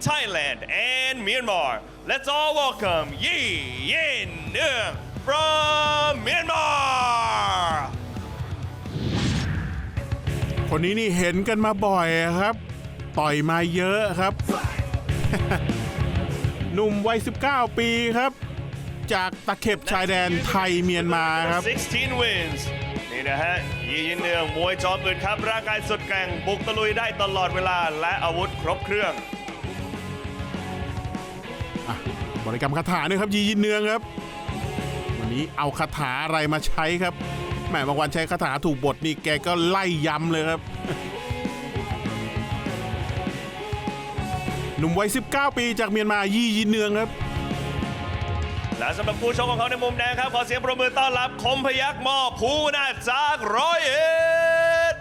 Thailand and Myanmar. Let's all welcome Yi Yin Neung from Myanmar. คนนี้นี่เห็นกันมาบ่อยครับ ต่อยมาเยอะครับ หนุ่มวัย 19 ปีครับ จากตะเข็บชายแดนไทยเมียนมาครับ 16 wins นี่นะฮะยียินเนืองมวยจอมอึดครับ ร่างกายสุดแกร่งบุกตะลุยได้ตลอดเวลาและอาวุธครบเครื่อง อะบริกรรมคาถาเนี่ยครับยียินเนืองครับ วันนี้เอาคาถาอะไรมาใช้ครับแหมบางวันใช้คาถาถูกบทนี่แกก็ไล่ย้ำเลยครับหนุ่มวัย 19 ปีจากเมียนมายียินเนืองครับ และสำหรับผู้ชมของเขาในมุมแดงครับ ขอเสียงประมือต้อนรับคมพยักษ์มอภูนาถจากร้อยเอ็ด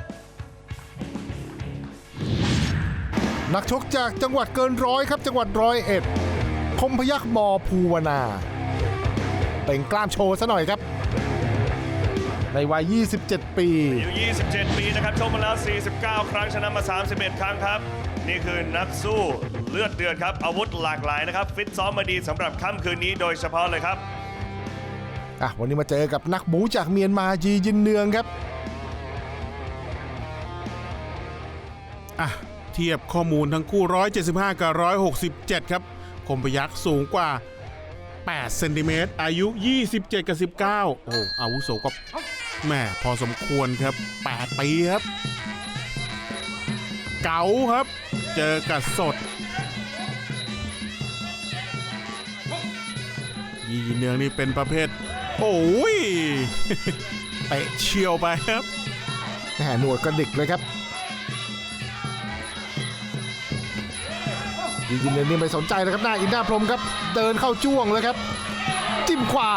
นักชกจากจังหวัดเกินร้อยครับ จังหวัดร้อยเอ็ด คมพยักษ์มอภูวนาเต่งกล้ามโชว์ซะหน่อยครับ ในวัย 27 ปีอายุ27 ปีนะครับชมมาแล้ว 49 ครั้งชนะมา 31 ครั้งครับ นี่คือนักสู้เลือดเดือดครับ อาวุธหลากหลายนะครับ ฟิตซ้อมมาดีสำหรับค่ำคืนนี้โดยเฉพาะเลยครับอะวันนี้มาเจอกับนักบูจากเมียนมาจียินเนืองครับอะเทียบข้อมูลทั้งคู่ 175 กับ 167 ครับ คมพยักษ์สูงกว่า 8 เซนติเมตร อายุ 27 กับ 19 โอ้อาวุโสก็แม่พอสมควรครับ 8 ปีครับ เก๋าครับ เจอกับสด ยีเนืองนี่เป็นประเภท โอ้ยเตะเฉียวไปครับแหมหนวดกระดิกเลยครับ ยียินเนืองนี่ไม่สนใจเลยครับหน้าอินหน้าพรหมครับ เดินเข้าจ้วงเลยครับ จิ้มขวา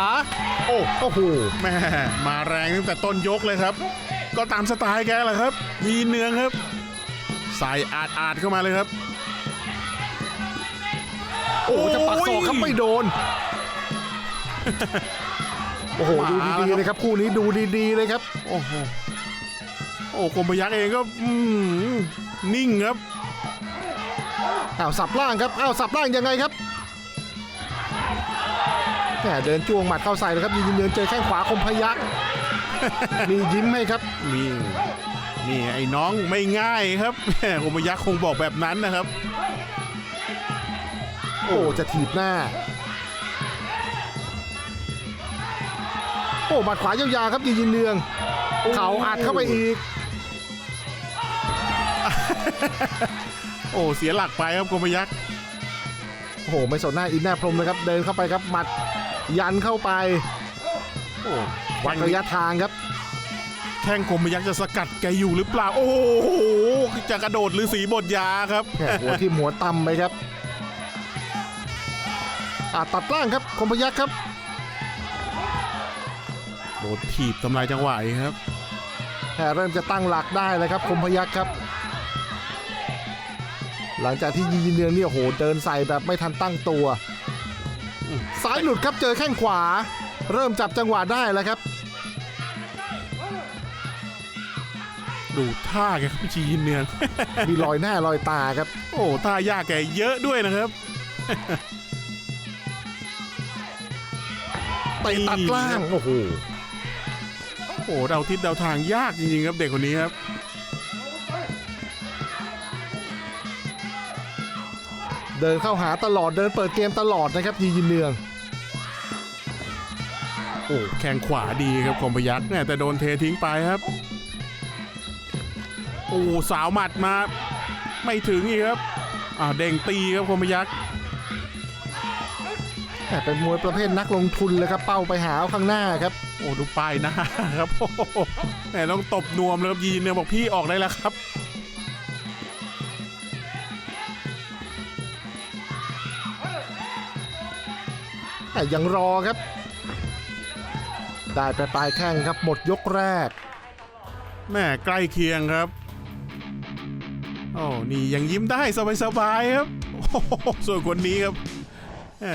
โอ้โอ้โหแม่มาแรงตั้งแต่ต้นยกเลยครับ ก็ตามสไตล์แกแหละครับยีเนืองครับใส่อาดอาดๆเข้ามาเลยครับ โอ้จะปักศอกครับไม่โดนโอ้โหดูมาแล้วดีครับๆเลยครับคู่นี้ดูดีๆเลยครับ โอ้โหโอ้คมพยักษ์เองก็อืมนิ่งครับ อ้าวสับล่างครับอ้าวสับล่างยังไงครับแหมเดินจ้วงหมัดเข้าใส่เลยครับยินเดินเจอแข้งขวาคมพยักมียิ้มให้ครับนี่นี่ไอ้น้องไม่ง่ายครับแม่คมพยักษ์คงบอกแบบนั้นนะครับ โอ้จะถีบหน้าโอ้หมัดขวายาวๆครับยินยินเนือง เขาอัดเข้าไปอีก โอ้เสียหลักไปครับคมพยักษ์โอ้โหไม่สนหน้าอินหน้าพรหมเลยครับ เดินเข้าไปครับหมัดยันเข้าไปโอ้วัดระยะทางครับ แข้งคมพยักษ์จะสกัดแกอยู่หรือเปล่า โอ้โหจะกระโดดหรือสีบทยาครับแหม่หัวที่หัวต่ำไปครับอะตัดล่างครับคมพยักครับโดนถีบทำลายจังหวะอีกครับแค่เริ่มจะตั้งหลักได้เลยครับคมพยักครับ หลังจากที่ยีนเนืองเนี่ยโอ้โหเดินใส่แบบไม่ทันตั้งตัวซ้ายหลุดครับเจอแข้งขวา เริ่มจับจังหวะได้แล้วครับ ดูท่าแกครับจีนเนือง มีรอยหน้า รอยตาครับ โอ้ท่ายากแกเยอะด้วยนะครับไปตัดล่าง โอ้โหโอ้เดาทิศเดาทางยากจริงๆครับเด็กคนนี้ครับ เดินเข้าหาตลอดเดินเปิดเกมตลอดนะครับยีนเนือง โอ้แข้งขวาดีครับคมพยักษ์เนี่ยแต่โดนเททิ้งไปครับ โอ้สาวหมัดมา ไม่ถึงอีกครับอ่าเด้งตีครับคมพยักษ์แหม่เป็นมวยประเภทนักลงทุนเลยครับเป้าไปหาเอาข้างหน้าครับ โอ้ดูป้ายหน้าครับโอ้โหแหมต้องตบนวมเลยครับยีนเนี่ยบอกพี่ออกได้แล้วครับ แต่ยังรอครับ ได้ไปปลายแข้งครับหมดยกแรก แม่ใกล้เคียงครับโอ้นี่ยังยิ้มได้สบายๆครับโอ้โหส่วนคนนี้ครับแหม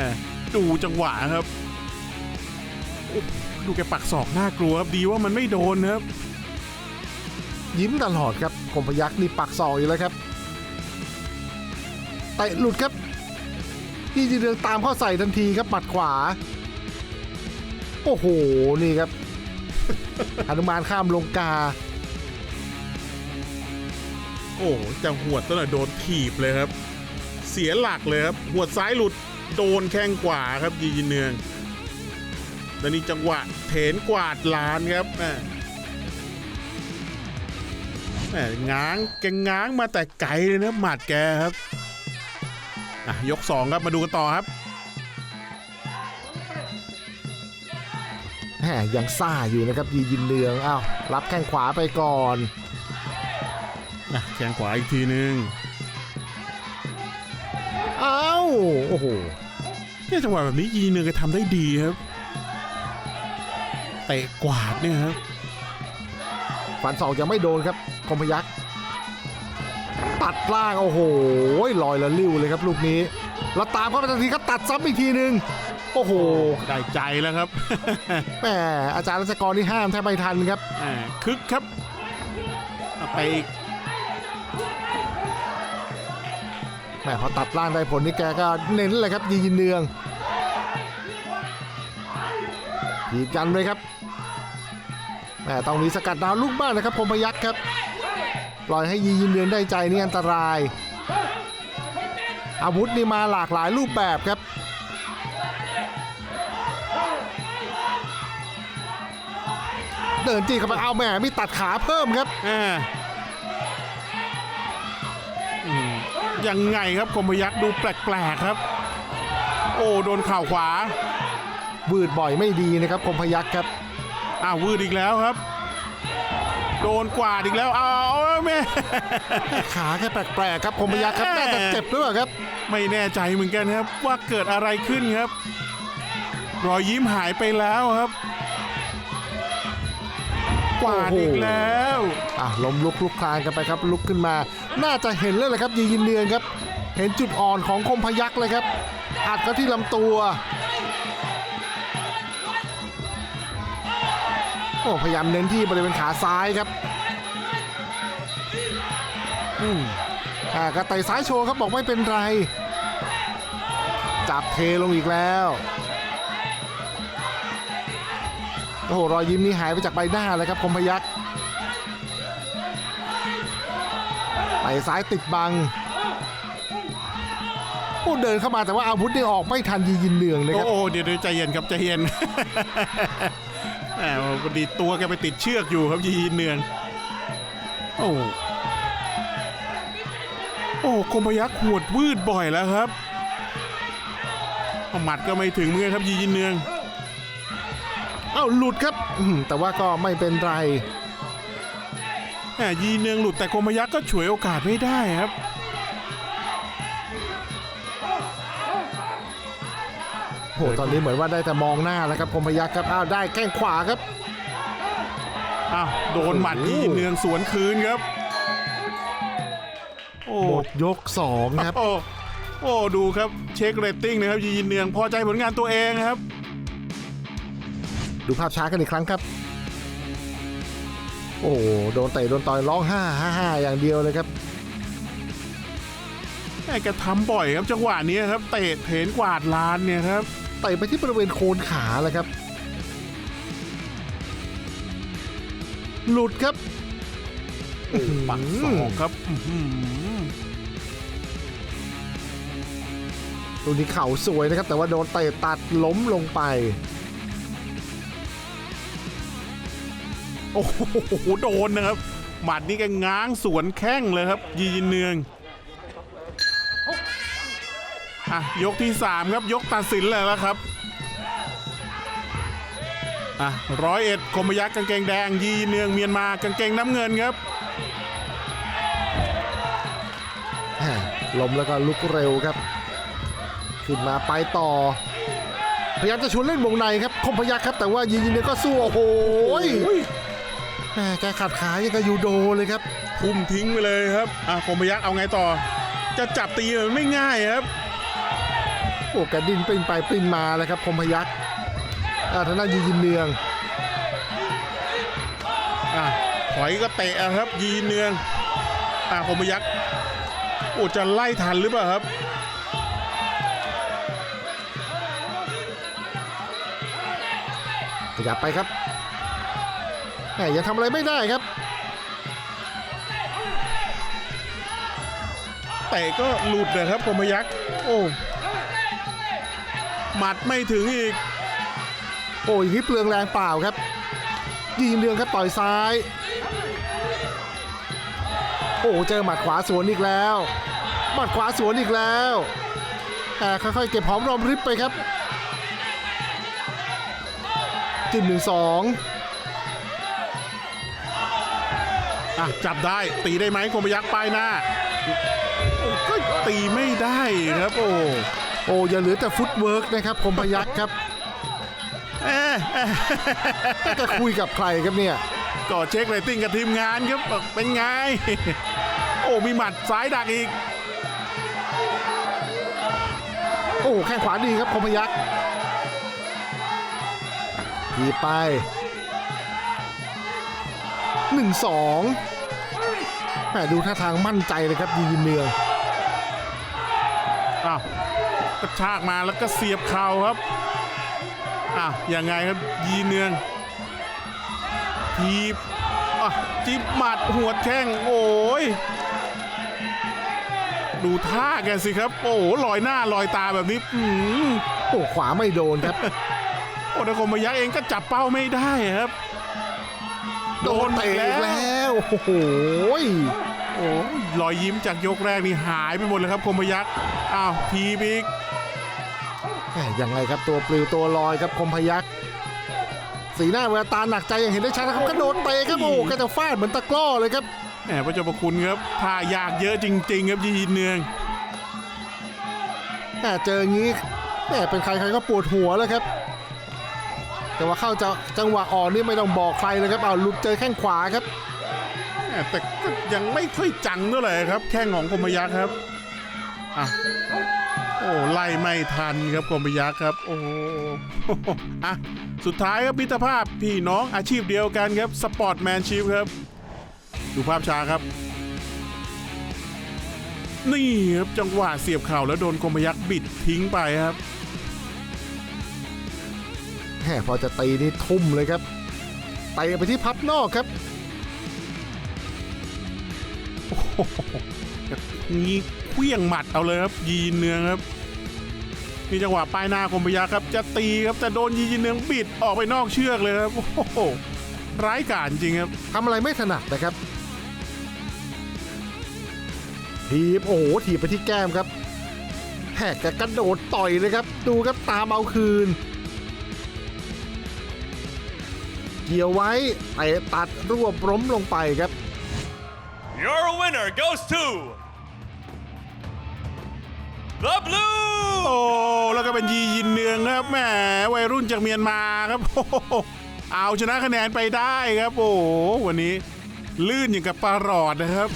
ดูจังหวะครับโอ้ดูแกปักศอกน่ากลัวครับดีว่ามันไม่โดนครับ ยิ้มตลอดครับคมพยักษ์นี่ปักศอกอยู่แล้วครับเตะหลุดครับ ยี่จีเรืองตามเข้าใส่ทันทีครับหมัดขวา โอ้โห นี่ครับหนุมานข้ามลงกา โอ้จะหวดซะหน่อยโดนถีบเลยครับ เสียหลักเลยครับหวดซ้ายหลุดโดนแข้งขวาครับยีนเนืองแล้วนี่จังหวะเถนกวาดลานครับแม่แม่ง้างแกง้างมาแต่ไกลเลยนะหมัดแกครับ อะยกสองครับมาดูกันต่อครับแหมยังซ่าอยู่นะครับยียินเรืองอ้าวรับแข้งขวาไปก่อนอะแข้งขวาอีกทีนึงอ้าวโอ้โหเนี่ยจังหวะแบบนี้ยีนเนืองก็ทำได้ดีครับเตะกวาดเนี่ยครับฟันศอกยังไม่โดนครับคมพยักษ์ ตัดล่างโอ้โหลอยละลิ้วเลยครับลูกนี้ แล้วตามเข้าไปทันทีครับตัดซ้ำอีกทีหนึ่งโอ้โหได้ใจแล้วครับแหมอาจารย์รัชกรนี่ห้ามแทบไม่ทันครับอ่าคึกครับเอาไปอีกแหมพอตัดล่างได้ผลนี่แกก็เน้นเลยครับยียินเนืองยีดกันเลยครับแหมต้องมีสกัดดาวลูกบ้างนะครับคมพยักษ์ครับ ปล่อยให้ยียินเนืองได้ใจนี่อันตราย อาวุธนี่มาหลากหลายรูปแบบครับ เดินจี้เข้าไปเอาแหมมีตัดขาเพิ่มครับอ่าอืมยังไงครับคมพยักษ์ดูแปลกๆครับ โอ้โดนข่าวขวาวืดบ่อยไม่ดีนะครับคมพยักษ์ครับอ้าววืดอีกแล้วครับ โดนกวาดอีกแล้วเอาเอาแม่ขาแค่แปลกๆครับคมพยักษ์ครับแหม่น่าจะเจ็บหรือเปล่าครับ ไม่แน่ใจเหมือนกันครับว่าเกิดอะไรขึ้นครับ รอยยิ้มหายไปแล้วครับกวาดอีกแล้วอะล้มลุกลุกคลานกันไปครับ ลุกขึ้นมา น่าจะเห็นแล้วแหละครับยียินเนืองครับ เห็นจุดอ่อนของคมพยักษ์เลยครับอัดก็ที่ลำตัว โอ้พยายามเน้นที่บริเวณขาซ้ายครับอืมอ่ากระไต่ซ้ายโชว์ครับบอกไม่เป็นไร จับเทลงอีกแล้วโอ้โหรอยยิ้มนี้หายไปจากใบหน้าเลยครับคมพยักไปซ้ายติดบังโอ้เดินเข้ามาแต่ว่าอาวุธนี่ออกไม่ทันยียินเนืองนะคโอ้รับโหเดี๋ยวเดี๋ยวใจเย็นครับใจเย็น แหมพอดีตัวแกไปติดเชือกอยู่ครับยีนเนือง โอ้โอ้คมพยักษ์หวดวืดบ่อยแล้วครับหมัดก็ไม่ถึงเมื่อครับยีนเนือง เอ้าหลุดครับแต่ว่าก็ไม่เป็นไรแหมยีนเนืองหลุดแต่คมพยักษ์ก็ฉวยโอกาสไม่ได้ครับ โอ้โหตอนนี้เหมือนว่าได้แต่มองหน้าแล้วครับคมพยักษ์ครับอ้าวได้แข้งขวาครับอ้าวโดนหมัดโอ้โหยีนเนืองสวนคืนครับ โอ้หมดยกสองครับ โอ้โอ้ดูครับเช็คเรตติ้งนะครับยีนเนืองพอใจผลงานตัวเองครับ ดูภาพช้ากันอีกครั้งครับ โอ้โหโดนเตะโดนต่อยร้องห้าห้าห้าอย่างเดียวเลยครับแม่แกทำบ่อยครับจังหวะนี้ครับเตะเถนกวาดลานเนี่ยครับ เตะไปที่บริเวณโคนขาเลยครับ หลุดครับปักศอกครับอื้อหือลูกนี้เข่าสวยนะครับ แต่ว่าโดนเตะตัดล้มลงไป โอ้โห โดนนะครับ หมัดนี่แกง้างสวนแข้งเลยครับ ยีนเนือง อะยกที่ 3 ครับยกตัดสินเลยแล้วครับอะร้อยเอ็ดคมยักษ์กางเกงแดง ยีนเนืองเมียนมากางเกงน้ำเงินครับแหม่ล้มแล้วก็ลุกเร็วครับ ขึ้นมาไปต่อ พยายามจะชวนเล่นวงในครับ คมพยักครับ แต่ว่ายิงยิงเนี่ยก็สู้โอ้โหแหม่แกขัดขายังกับยูโดเลยครับทุ่มทิ้งไปเลยครับอะคมยักษ์เอาไงต่อ จะจับตีมันไม่ง่ายครับ โอ้แกดิ่งปิ้นไปปิ้นมาเลยครับพมพยักษ์ทางด้านยียินเนืองอถอยก็เตะครับ ยีเนืองอะพมยักษ์โอ้จะไล่ทันหรือเปล่าครับขยับไปครับแต่ยังทำอะไรไม่ได้ครับเตะก็หลุดเลยครับพมยักษ์โอ้ หมัดไม่ถึงอีก โอ้ยางนี้เปลืองแรงเปล่าครับยีนเรืองครับต่อยซ้าย โอ้เจอหมัดขวาสวนอีกแล้วหมัดขวาสวนอีกแล้วแต่ค่อยๆเก็บหอมรอมริบไปครับจิ้มหนึ่งสองอะจับได้ตีได้ไหมคมพยักษ์ป้ายหน้าโอ้ก็ตีไม่ได้ครับโอ้ โอ้อย่าเหลือแต่ฟุตเวิร์กนะครับคมพยักษ์ครับเอ๊ะเอ๊ะจะคุยกับใครครับเนี่ยก็เช็คเรตติ้งกับทีมงานครับบอกเป็นไง โอ้มีหมัดซ้ายดักอีก โอ้แข้งขวาดีครับคมพยักษ์ทีบไปหนึ่งสองแหมดูท่าทางมั่นใจเลยครับยีนเนืองอ้าว กระชากมาแล้วก็เสียบเข่าครับอ้าวยังไงครับยีเนืองทีบอะจิบหมัดหัวแข้งโอ้ยดูท่าแกสิครับ โอ้โหลอยหน้าลอยตาแบบนี้อืมโอ้ขวาไม่โดนครับ โอ้แต่คมพยักษ์เองก็จับเป้าไม่ได้ครับ โดนเตะอีกแล้ว โอ้โห โอ้ยรอยยิ้มจากยกแรกนี่หายไปหมดเลยครับคมพยักษ์อ้าวทีบอีกแหมยังไงครับตัวปลิวตัวลอยครับคมพยักษ์สีหน้าแววตาหนักใจอย่างเห็นได้ชัดนะครับกระโดดเตะครับโอ้โหก็จะฟาดเหมือนตะกร้อเลยครับแหมพระเจ้าประคุณครับท่ายากเยอะจริง ๆ ครับยีนเนืองแหมเจออย่างนี้แหมเป็นใครใครก็ปวดหัวแล้วครับ แต่ว่าเข้าจะจังหวะอ่อนนี่ไม่ต้องบอกใครเลยครับเอาหลุดเจอแข้งขวาครับ แต่ก็ยังไม่ค่อยจังเท่าไหร่ครับ แข้งของคมยักษ์ครับอะโอ้ไล่ไม่ทันครับคมยักษ์ครับ โอ้โหอะสุดท้ายครับมิตรภาพพี่น้องอาชีพเดียวกันครับสปอร์ตแมนชิพครับดูภาพช้าครับ นี่ครับจังหวะเสียบเข่าแล้วโดนคมยักษ์บิดทิ้งไปครับแหมพอจะตีนี่ทุ่มเลยครับเตะไปที่พับนอกครับ งี้เคลี้ยงหมัดเอาเลยครับ ยีนเนืองครับมีจังหวะป้ายหน้าคมพยักษ์ครับ จะตีครับแต่โดนยีนเนืองบิดออกไปนอกเชือกเลยครับ โอ้โหร้ายกาจจริงครับทำอะไรไม่ถนัดนะครับถีบโอ้โหถีบไปที่แก้มครับแหกกระโดดต่อยเลยครับ ดูครับตามเอาคืน เกี่ยวไว้เตะตัดรวบล้มลงไปครับ Your winner goes to the blue โอ้แล้วก็เป็นยียินเนืองครับแหมวัยรุ่นจากเมียนมาครับโอ้โหเอาชนะคะแนนไปได้ครับ โอ้โหวันนี้ลื่นอย่างกับปลาหลอดนะครับ